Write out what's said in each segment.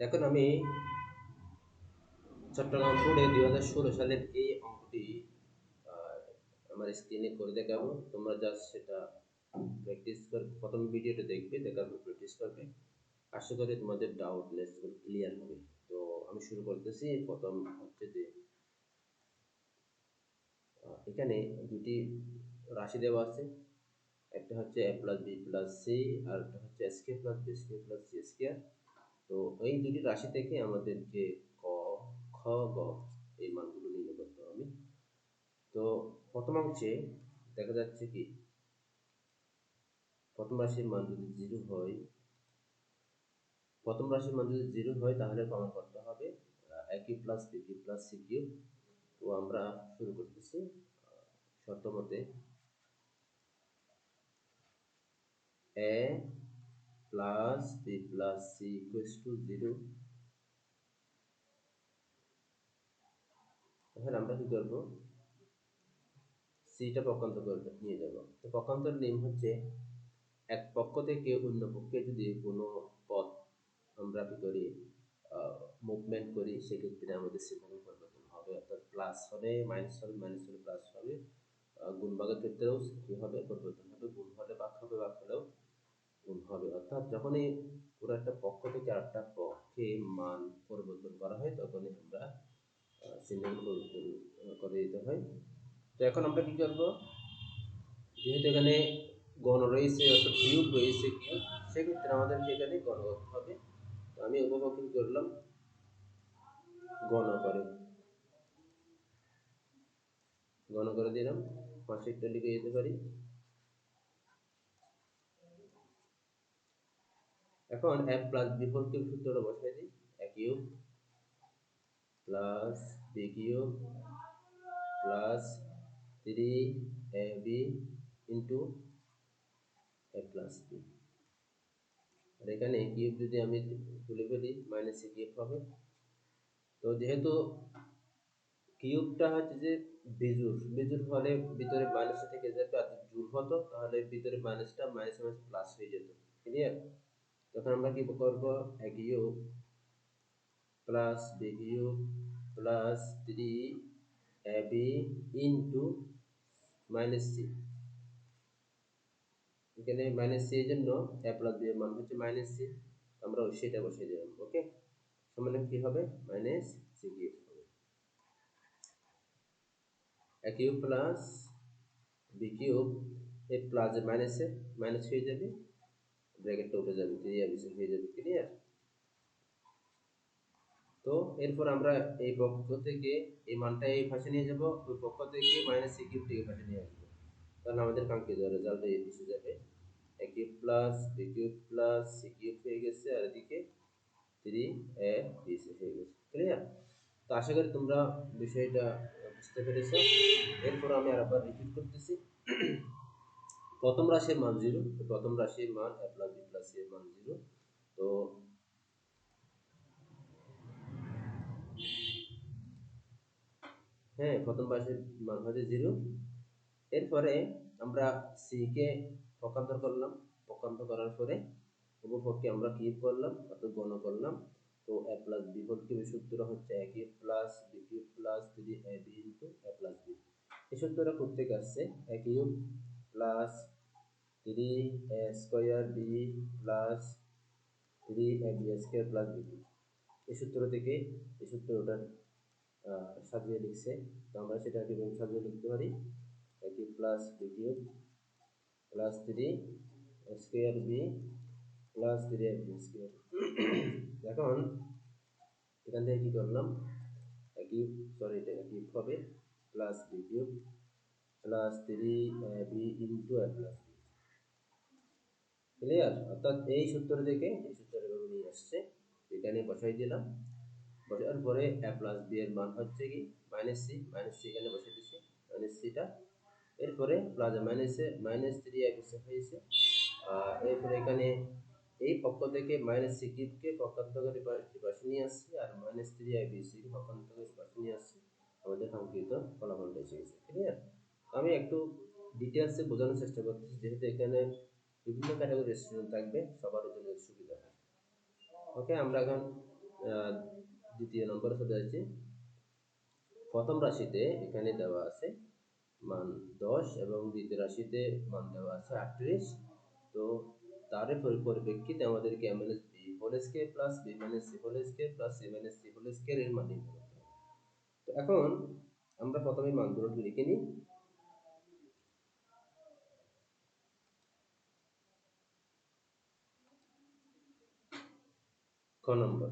এখন আমি চট্টগ্রাম বোর্ডে দুই হাজার ষোলো সালের এই অঙ্কটি আমার স্ক্রিনে করে দেখাবো। তোমরা জাস্ট সেটা প্র্যাকটিস কর, প্রথম ভিডিওটা দেখবে, দেখার পর প্র্যাকটিস করবে। আশা করি তোমাদের ডাউটলেস ক্লিয়ার হবে। তো আমি শুরু করতেছি, প্রথম হচ্ছে যে এখানে দুটি রাশি দেওয়া আছে। একটা হচ্ছে a plus b plus c আর একটা হচ্ছে s k plus b square plus c square তো এই দুটি রাশি থেকে আমাদেরকে ক, খ, গ এই মানগুলো নির্ণয় করতে হবে তো প্রথম অংশে দেখা যাচ্ছে কি, প্রথম রাশির মান যদি জিরো হয়, প্রথম রাশির মান যদি জিরো হয় তাহলে প্রমাণ করতে হবে a plus b plus c q তো আমরা শুরু করতেছি শর্ত মতে, a plus b plus c equals to zero তাহলে আমরা কি করব? সিটা পক্ষান্তর করে নিয়ে যাব। তো পক্ষান্তর নিয়ম হচ্ছে এক পক্ষ থেকে অন্য পক্ষে যদি কোনো পথ আমরা কি করি মুভমেন্ট করি সেক্ষেত্রে আমাদের সিগন্যাল পরিবর্তন হবে। অর্থাৎ প্লাস হলে মাইনাস হবে মাইনাস হলে প্লাস হবে। আহ, গুণ ভাগের ক্ষেত্রেও কি হবে? পরিবর্তন হবে গুণ হলে ভাগ হবে ভাগ হলেও গুণ হবে। অর্থাৎ যখনই পুরো একটা পক্ষ থেকে আরেকটা পক্ষে মান পরিবর্তন করা হয়, তখনই আমরা পরিবর্তন করে দিতে হয়। তো এখন আমরা কি করব? যেহেতু এখানে গণ রয়েছে অর্থাৎ কিউব রয়েছে কিউব সেক্ষেত্রে আমাদেরকে এখানে গণ করতে হবে। তো আমি উপভোগ করলাম গণ করে। গণ করে দিলাম। পাশে একটা লিখে যেতে পারি। এখন a plus b whole cube সূত্রটা বসাই দিই। A cube plus b cube plus three a b into a plus b আর এখানে কিউব যদি আমি তুলে ফেলি মাইনাস এ কিউব হবে। তো যেহেতু কিউবটা হচ্ছে যে বিজুর বিজুর হলে ভিতরে মাইনাস থেকে যেত, আর জুর হতো, তাহলে ভিতরে মাইনাসটা মাইনাস মাইনাস প্লাস হয়ে যেত। ক্লিয়ার তখন আমরা কি করব? A cube plus b cube plus three a b into minus c এখানে মাইনাস সি এর জন্য এ প্লাস বি এর মান হচ্ছে মাইনাস সি আমরা সেটা বসিয়ে দিলাম ওকে সমানে কি হবে? মাইনাস সি কিউব হবে। A cube plus b cube a plus মাইনাসে মাইনাস হয়ে যাবে। ব্র্যাকেটটা উঠে যাবে থ্রি আর বিসি হয়ে যাবে ক্লিয়ার তো এরপর আমরা এই পক্ষ থেকে এই মানটা এই পাশে নিয়ে যাব, ওই পক্ষ থেকে মাইনাস সি কিউব থেকে পাশে নিয়ে আসব। তাহলে আমাদের কাঙ্ক্ষিত রেজাল্ট এসে যাবে। A cube plus b cube plus c cube হয়ে গেছে, আর এদিকে থ্রি এ বি সি হয়ে গেছে ক্লিয়ার তো আশা করি তোমরা বিষয়টা বুঝতে পেরেছ। এরপর আমি আরেকবার রিপিট করতেছি। প্রথম রাশির মান জিরো প্রথম রাশির মান এ প্লাস বি প্লাস এর মান জিরো। তো হ্যাঁ প্রথম রাশির মান হচ্ছে জিরো। এরপরে আমরা সি কে পক্ষান্তর করলাম। পক্ষান্তর করার পরে উপপক্ষে আমরা কি করলাম? অর্থাৎ গণ করলাম। তো এ প্লাস বি হোল কিউবের সূত্র হচ্ছে a plus b cube plus three a b into a plus b এই সূত্রটা কোথেকে আসছে? A plus three a square b plus three a b square plus b এই সূত্র থেকে এই সূত্র ওটার আহ, সাজিয়ে লিখছে। তো আমরা সেটা কীভাবে সাজিয়ে লিখতে পারি? A cube plus b cube plus three square b plus three a b square এখন এখান থেকে কি করলাম? এ কিউব সরি এটা এ কিউব হবে। Plus b cube plus three b into a plus clear অর্থাৎ এই সূত্র থেকে এই সূত্রের ভাবে নিয়ে আসছে এখানে বসাই দিলাম। বসার পরে এ প্লাস বি এর মান হচ্ছে কি? মাইনাস সি মাইনাস সি এখানে বসে দিচ্ছি। মাইনাস সিটা এরপরে প্লাস মাইনাসে মাইনাস থ্রি এসে হয়েছে। এরপরে এখানে এই পক্ষ থেকে মাইনাস সি কিউবকে পক্ষান্তরের পাশে নিয়ে আসছি আর minus three I b c পক্ষান্তরের পাশে নিয়ে আসছি। আমাদের কাঙ্ক্ষিত ফলাফলটা এসে গেছে। ক্লিয়ার আমি একটু ডিটেলসে বোঝানোর চেষ্টা করতেছি। যেহেতু এখানে বিভিন্ন ক্যাটাগরির স্টুডেন্ট থাকবে, সবার জন্য সুবিধা হয় ওকে আমরা এখন দ্বিতীয় নম্বরে চলে যাচ্ছি। প্রথম রাশিতে এখানে দেওয়া আছে মান দশ এবং দ্বিতীয় রাশিতে মান দেওয়া আছে আটত্রিশ। তো তার পরি- পরিপ্রেক্ষিতে আমাদেরকে m s b whole square plus b minus c whole square plus c minus c whole square এর মান নির্ণয় করতে হবে। তো এখন আমরা প্রথমে মানগুলো লিখে নিই। ক নম্বর?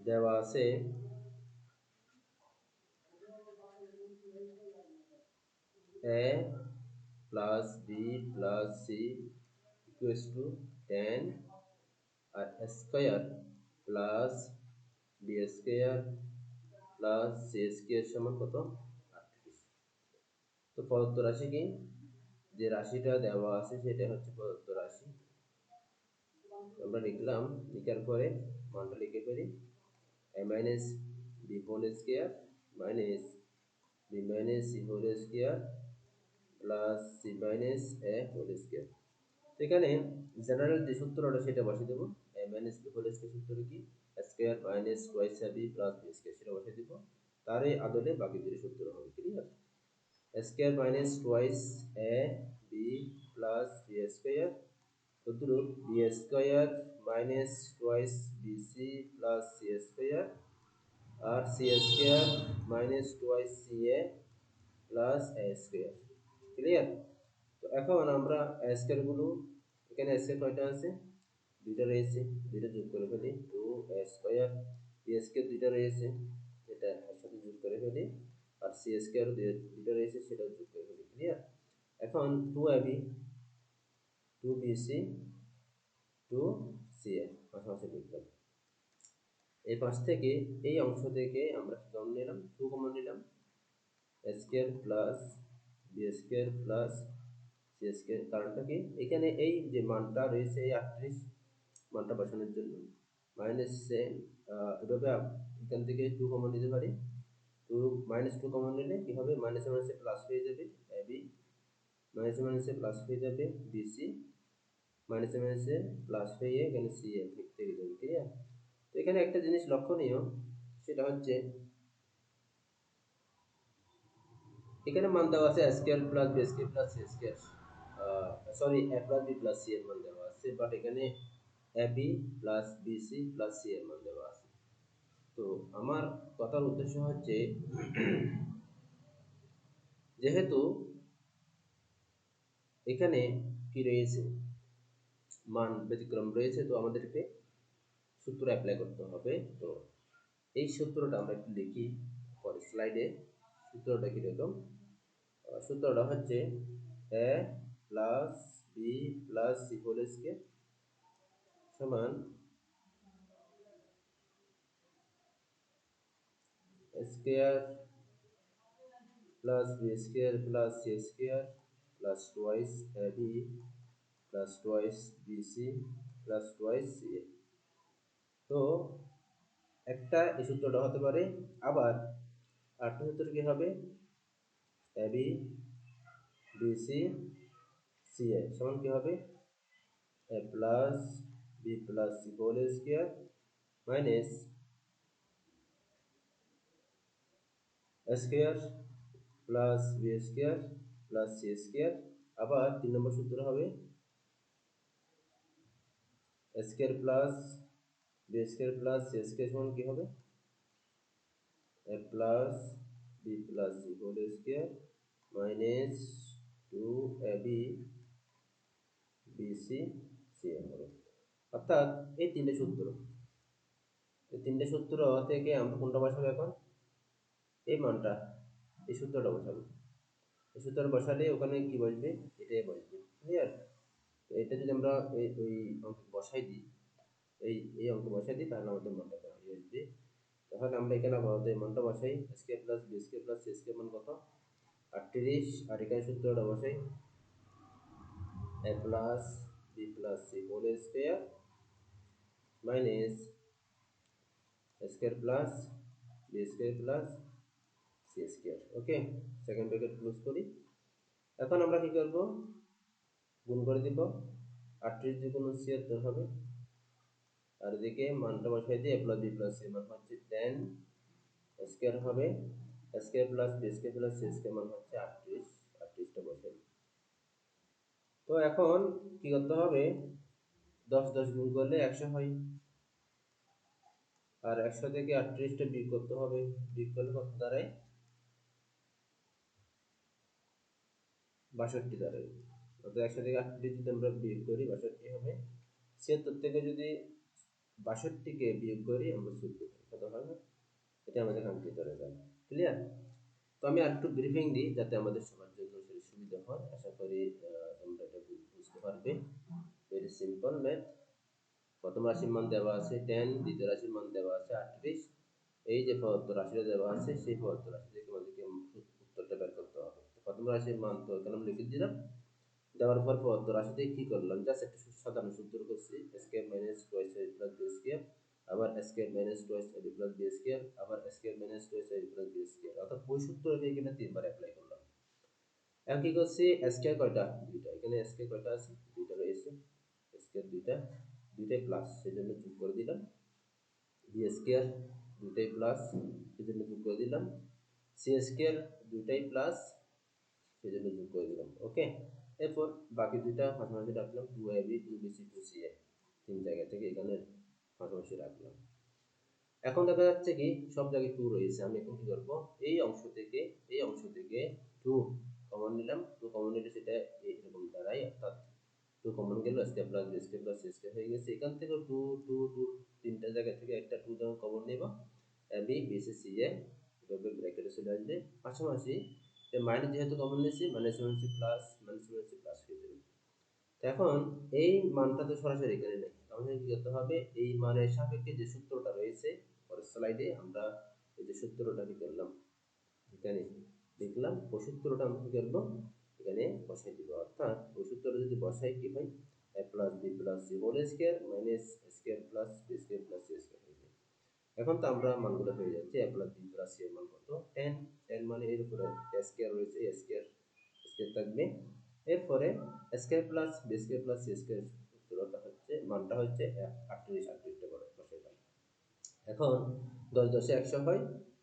দেওয়া আছে a plus b plus c equals to 10 R square plus b square plus c square সমান কত? আটত্রিশ। তো প্রদত্ত রাশি কি? যে রাশিটা দেওয়া আছে সেটা হচ্ছে প্রদত্ত রাশি। আমরা লিখলাম, লিখার পরে মানটা লিখে ফেলি। A minus b whole square minus b minus c whole square plus c minus a whole square এখানে জেনারেল যে সূত্রটা সেটা বসিয়ে দেবো। A minus b whole square সূত্র কি? Square minus twice b plus b square সেটা বসিয়ে দেবো। তার এই আদলে বাকি দুটি সূত্র হবে clear square minus twice a b plus b square সূত্র b square minus twice b c plus c square R c square minus twice c a plus a square clear তো এখন আমরা এ স্কয়ারগুলো, এখানে স্কয়ার কয়টা আছে? দুইটা রয়েছে, দুইটা যোগ করে ফেলি টু স্কয়ার বি স্কয়ার দুইটা রয়েছে, এটা এর সাথে যোগ করে ফেলি, আর সি স্কয়ার দুইটা রয়েছে সেটা যোগ করে ফেলি। ক্লিয়ার এখন two a b two b c two c a, পাশাপাশি লিখলাম। এই পাশ থেকে এই অংশ থেকে আমরা কমন নিলাম? টু কমন নিলাম। Square plus b square plus c square, কারণটা কি? এখানে এই যে মানটা রয়েছে, এই আটত্রিশ মানটা বসানোর জন্য মাইনাস এভাবে আপ- এখান থেকে টু কমন নিতে পারি। টু মাইনাস টু কমন নিলে কি হবে? মাইনাসে মাইনাসে প্লাস হয়ে যাবে বি মাইনাসে মাইনাসে প্লাস হয়ে যাবে বিসি মাইনাসে মাইনাসে প্লাস হয়ে এখানে সি এ থেকে যাবে ক্লিয়ার তো এখানে একটা জিনিস লক্ষণীয়, সেটা হচ্ছে এখানে মান দেওয়া আছে square plus b square plus c square sorry a plus b plus c এর মান দেওয়া আছে বাট এখানে a b plus b c plus c a মান দেওয়া আছে। তো আমার কথার উদ্দেশ্য হচ্ছে, যেহেতু এখানে কি রয়েছে? মান ব্যতিক্রম রয়েছে, তো আমাদেরকে সূত্র অ্যাপ্লাই করতে হবে। তো এই সূত্রটা আমরা একটু লিখি পরে স্লাইডে সূত্রটা কীরকম? সূত্রটা হচ্ছে a plus b plus c whole সমান square plus b square plus c square plus twice b plus twice b c plus twice c a তো একটা এই সূত্রটা হতে পারে আবার আরেকটা সূত্র কি হবে? A b b c c a সমান কি হবে? A plus b plus c whole square minus square plus b square plus c square আবার তিন নম্বর সূত্র হবে square plus b square plus c square সমান কি হবে? A plus b plus c whole square minus two a b c c হবে। অর্থাৎ এই তিনটে সূত্র। এই তিনটে সূত্র থেকে আমরা কোনটা বসাবো এখন? এই মানটা, এই সূত্রটা বসাবো। এই সূত্রটা বসালে ওখানে কি বসবে? এটাই বসবে। ক্লিয়ার এটা যদি আমরা এই, ওই অঙ্ক বসাই দিই, এই এই অঙ্ক বসাই দিই, তাহলে আমাদের মানটা বেরিয়ে আসবে। তাহলে আমরা এখানে এই মানটা বসাই s k plus b square plus c square মান কত? আটত্রিশ, আর এখানে সূত্রটা বসাই a plus b plus c whole square minus square plus b square plus c square okay second bracket close করি। এখন আমরা কি করব? গুণ করে দিব। আটত্রিশ দ্বিগুণ ছিয়াত্তর হবে। আর এদিকে মানটা বসাই দিয়ে a plus b plus c মান হচ্ছে টেন স্কোয়ার হবে। Square plus b square plus c square মান হচ্ছে আটত্রিশ। আটত্রিশটা বসাই। তো এখন কি করতে হবে? দশ দশ গুণ করলে একশো হয়। আর একশো থেকে আটত্রিশটা বিয়োগ করতে হবে। বিয়োগ করলে কত দাঁড়ায়? বাষট্টি দাঁড়ায়। অর্থাৎ একশো থেকে আটত্রিশ যদি আমরা বিয়োগ করি, বাষট্টি হবে। ছিয়াত্তর থেকে যদি বাষট্টিকে বিয়োগ করি, আমরা চোদ্দ কত না এটা আমাদের কাঙ্ক্ষিত রেজাল্ট ক্লিয়ার তো আমি আর একটু ব্রিফিং দিই, যাতে আমাদের সবার জন্য সেটা সুবিধা হয়। আশা করি তোমরা এটা বুঝতে পারবে। ভেরি সিম্পল ম্যাথ প্রথম রাশির মান দেওয়া আছে টেন দ্বিতীয় রাশির মান দেওয়া আছে আটত্রিশ। এই যে পদার্থ রাশিটা দেওয়া আছে, সেই পদার্থ রাশি থেকে আমাদেরকে উত্তরটা বের করতে হবে। প্রথম রাশির মান তো এখানে লিখে দিলাম। দেওয়ার পর পর পদার্থ রাশিতে কি করলাম? জাস্ট একটা সাধারণ সূত্র করছি। Square minus twice a plus b square আবার square minus twice a plus b square আবার square minus twice a plus b square অর্থাৎ ওই সূত্রকে এখানে তিনবার অ্যাপ্লাই করলাম। এখন কি করছি? স্কোয়ার কয়টা? দুইটা। এখানে স্কোয়ার কয়টা আছে? দুইটা রয়েছে। স্কোয়ার দুইটা। দুইটাই প্লাস সেই জন্য যোগ করে দিলাম। বি স্কোয়ার দুইটাই প্লাস সেই জন্য যোগ করে দিলাম। সি স্কোয়ার দুইটাই প্লাস সেই জন্য যোগ করে দিলাম। ওকে এরপর বাকি দুইটা পাশাপাশি রাখলাম two a b two b c two c a তিন জায়গা থেকে এখানে পাশাপাশি রাখলাম। এখন দেখা যাচ্ছে কি, সব জায়গায় টু রয়েছে, আমি এখন কি করব? এই অংশ থেকে, এই অংশ থেকে টু কমন নিলাম টু কমন নিলে সেটা এরকম দাঁড়ায়, অর্থাৎ টু কমন গেল square plus square plus c square হয়ে গেছে। এখান থেকে টু টু টু তিনটা জায়গা থেকে একটা টু যখন কমন নেব b b c c a এভাবে ব্র্যাকেটে চলে আসবে। পাশাপাশি মাইনাস যেহেতু কমন নিয়েছি মাইনাস হচ্ছে প্লাস মাইনাস হচ্ছে প্লাস হয়ে যাবে। এখন এই মানটা তো সরাসরি এখানে নেই। আমাদের কি করতে হবে? এই মানের সাপেক্ষে যে সূত্রটা রয়েছে, পরের স্লাইডে আমরা এই যে সূত্রটা কি করলাম? এখানে লিখলাম ওই সূত্রটা আমরা কি করব? এখানে বসাই দিব। অর্থাৎ ওই সূত্রটা যদি বসাই, কি হয়? A plus b plus c whole square minus square plus b square plus c square এখন তো আমরা মানগুলো হয়ে যাচ্ছে a plus b plus c এর মান কত? টেন টেন মানে এর উপরে স্কোয়ার রয়েছে স্কোয়ার স্কোয়ার থাকবে। এরপরে square plus b square plus c square হচ্ছে, মানটা হচ্ছে আটত্রিশ, আটত্রিশটা করে বসাইলাম এখন দশ দশে একশো হয়,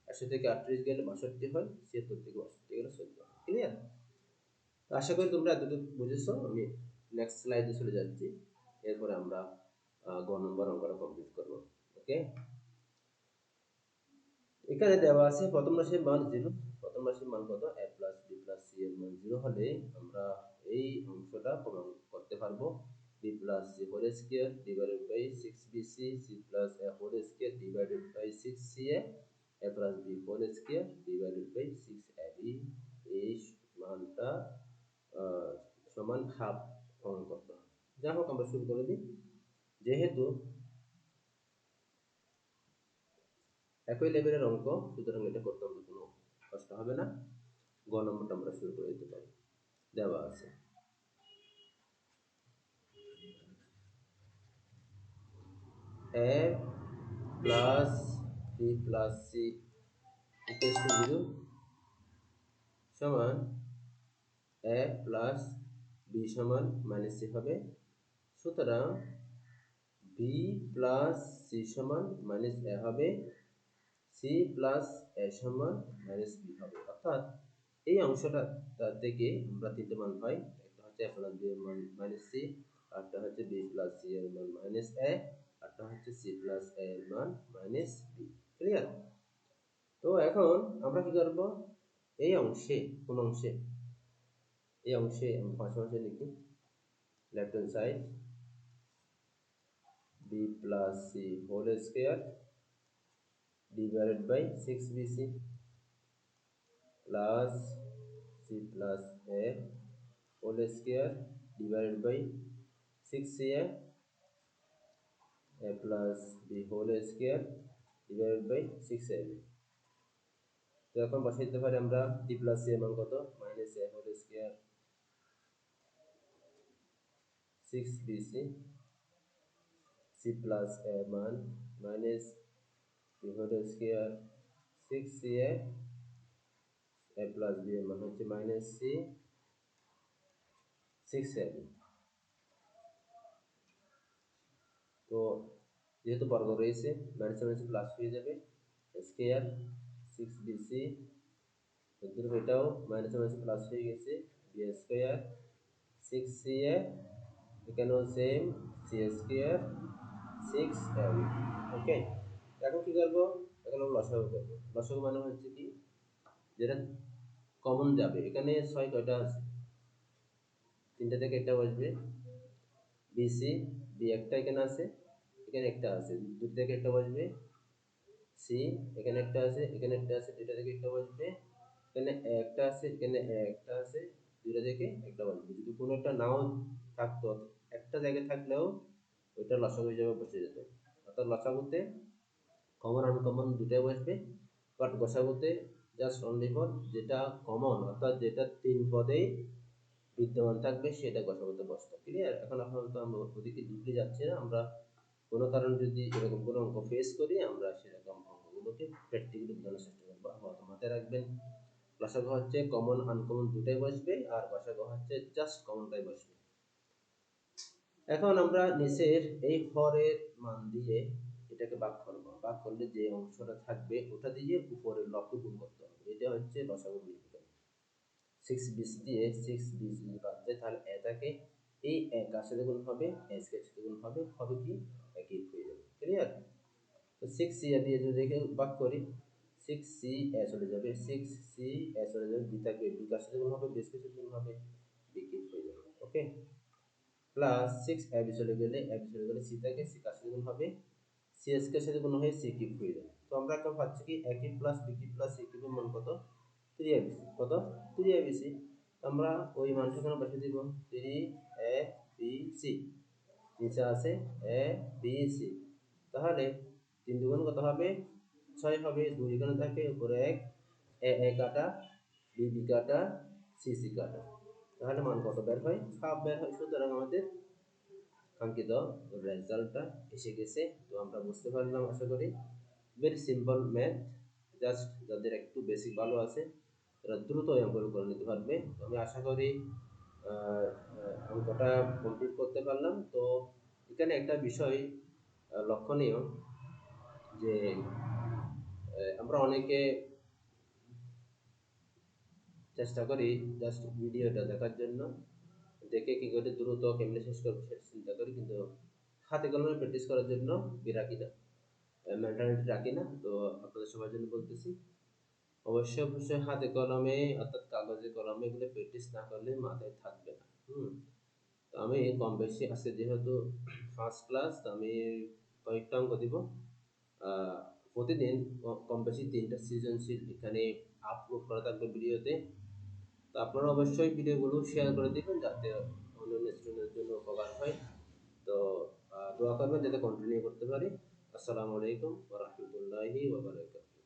একশো থেকে আটত্রিশ গেলে বাষট্টি হয়, ছিয়াত্তর থেকে বাষট্টি গেলে চোদ্দ ক্লিয়ার আশা করি তোমরা এতটুকু বুঝেছ, আমি নেক্সট স্লাইডে চলে যাচ্ছি, এরপরে আমরা গ নম্বর অঙ্কটা কমপ্লিট করব ওকে এখানে দেওয়া আছে প্রথম রাশির মান জিরো প্রথম রাশির মান কত? A plus b plus c এর মান জিরো হলে আমরা এই অংশটা প্রমাণ করতে পারব। B plus c whole square divided by six b c c plus a whole square divided by six c a a plus b whole square divided by six a b এই মানটা সমান হাফ প্রমাণ করতে হবে। যাই হোক, আমরা শুরু করে দিই। যেহেতু একই লেভেলের অঙ্ক, সুতরাং এটা করতে আমাদের কোনো কষ্ট হবে না। গ নম্বরটা আমরা শুরু করে দিতে পারি। দেওয়া আছে। A plus b plus c equal to zero সমান এ প্লাস বি সমান মাইনাস সি হবে। সুতরাং বি প্লাস সি সমান মাইনাস এ হবে। সি প্লাস এ সমান মাইনাস বি হবে। অর্থাৎ এই অংশটা থেকে আমরা তিনটে মান পাই। একটা হচ্ছে এ প্লাস বি এর মান মাইনাস সি আরটা হচ্ছে বি প্লাস সি এর মান মাইনাস এ আরটা হচ্ছে সি প্লাস এ এর মান মাইনাস বি। ক্লিয়ার তো এখন আমরা কি করব? এই অংশে, কোন অংশে? এই অংশে আমরা পাশাপাশি লিখি। Left hand side b plus c whole square divided by 6bc plus c plus a whole square divided by 6a a plus b whole square divided by 6ab তো এখন বসাই দিতে পারি আমরা d প্লাস c এর মান কত minus a whole square 6bc c plus a মান minus b whole square 6ca a plus b এর মান হচ্ছে মাইনাস c 6ab তো যেহেতু বর্গ রয়েছে মাইনাস মাইনাস প্লাস হয়ে যাবে স্কোয়ার সিক্স বিসি এদের এটাও মাইনাস মাইনাস প্লাস হয়ে গেছে b square six c a এখানেও same c square six l okay এখন কী করব? এখন লসাগু করব। লসাগু মানে হচ্ছে কি? যেটা কমন যাবে। এখানে ছয় কয়টা আছে? তিনটা থেকে একটা বসবে। বিসি বি একটা এখানে আছে, এখানে একটা আছে। দুটো থেকে একটা বসবে। সি এখানে একটা আছে, এখানে একটা আছে, দুটা থেকে একটা বসবে। এখানে একটা আছে, এখানে একটা আছে, দুটা থেকে একটা বসবে। যদি কোনো একটা নাও থাকতো, একটা জায়গায় থাকলেও ওইটা লসাগু হিসাবে বসে যেত। অর্থাৎ লসাগুতে কমন আনকমন দুটাই বসবে। বাট গসাগুতে জাস্ট অনলি ফর যেটা কমন অর্থাৎ যেটা তিন পদেই বিদ্যমান থাকবে, সেটা গসাগুতে বসবে ক্লিয়ার এখন আপাতত আমরা ওদিকে ডিপলি যাচ্ছি না। আমরা কোনো কারণ যদি এরকম কোনো অঙ্ক ফেস করি, আমরা সেরকম অঙ্কগুলোকে প্র্যাকটিক্যালি বোঝানোর চেষ্টা করব। আপাতত মাথায় রাখবেন। লসাগু হচ্ছে কমন আনকমন দুটাই বসবে, আর গসাগু হচ্ছে জাস্ট কমনটাই বসবে। এখন আমরা নিচের এই হরের মান দিয়ে এটাকে বাক করব। বাক করলে যে অংশটা থাকবে ওটা দিয়ে উপরের লক্ষ্য গুণ করতে হবে। এটা হচ্ছে লসাগু গুণিতক সিক্স বিশ দিয়ে সিক্স বিশ যদি বাদ যায়, তাহলে এটাকে এই এক সাথে গুণ হবে এস কে সাথে গুণ হবে হবে কি? একই হয়ে যাবে। ক্লিয়ার তো সিক্স সি দিয়ে যদি দেখে বাক করি সিক্স সি এ চলে যাবে। সিক্স সি এ চলে যাবে বি থাকবে। বি কার সাথে গুণ হবে বি সাথে গুণ হবে বি কিপ হয়ে যাবে। Okay plus six A B চলে গেলে এ বি চলে গেলে সি থাকে সি কার সাথে গুণ হবে সি এস কে সাথে গুণ হয়ে সি কিপ হয়ে যাবে তো আমরা এখন পাচ্ছি কি? A cap plus B cap plus C কিপের মান কত? থ্রি এ কত? থ্রি এ আমরা ওই মানটা এখানে বসে দিব? থ্রি এ বি সি নিচে আছে এ বি সি তাহলে তিন দুগুণ কত হবে? ছয় হবে। দুই এখানে থাকে, উপরে এক। এ এ কাটা বি বি কাটা সি সি কাটা। তাহলে মান কত বের হয়? হাফ বের হয় সুতরাং আমাদের কাঙ্ক্ষিত রেজাল্টটা এসে গেছে। তো আমরা বুঝতে পারলাম, আশা করি। ভেরি সিম্পল ম্যাথ জাস্ট যাদের একটু বেসিক ভালো আছে, তারা দ্রুত অঙ্কগুলো করে নিতে পারবে। তো আমি আশা করি অঙ্কটা কমপ্লিট করতে পারলাম। তো এখানে একটা বিষয় লক্ষণীয় যে আমরা অনেকে চেষ্টা করি জাস্ট ভিডিওটা দেখার জন্য। দেখে কি করে দ্রুত কেমনে শেষ করব সেটা চিন্তা করি, কিন্তু হাতে কলমে প্র্যাকটিস করার জন্য রাখি না। মেন্টালিটি রাখি না। তো আপনাদের সবার জন্য বলতেছি, অবশ্যই অবশ্যই হাতে কলমে, অর্থাৎ কাগজে কলমে এগুলো প্র্যাকটিস না করলে মাথায় থাকবে না। হুম? তো আমি কম বেশি আছে যেহেতু ফার্স্ট ক্লাস তো আমি কয়েকটা অঙ্ক দিব। প্রতিদিন কম বেশি তিনটা সৃজনশীল, এখানে আপলোড করা থাকবে ভিডিওতে তো আপনারা অবশ্যই ভিডিওগুলো শেয়ার করে দিবেন যাতে অন্যান্য স্টুডেন্টের জন্য উপকার হয়। তো দোয়া করবেন যাতে কন্টিনিউ করতে পারি। আসসালামু আলাইকুম ওয়া রাহমাতুল্লাহি ওয়া বারাকাতুহু।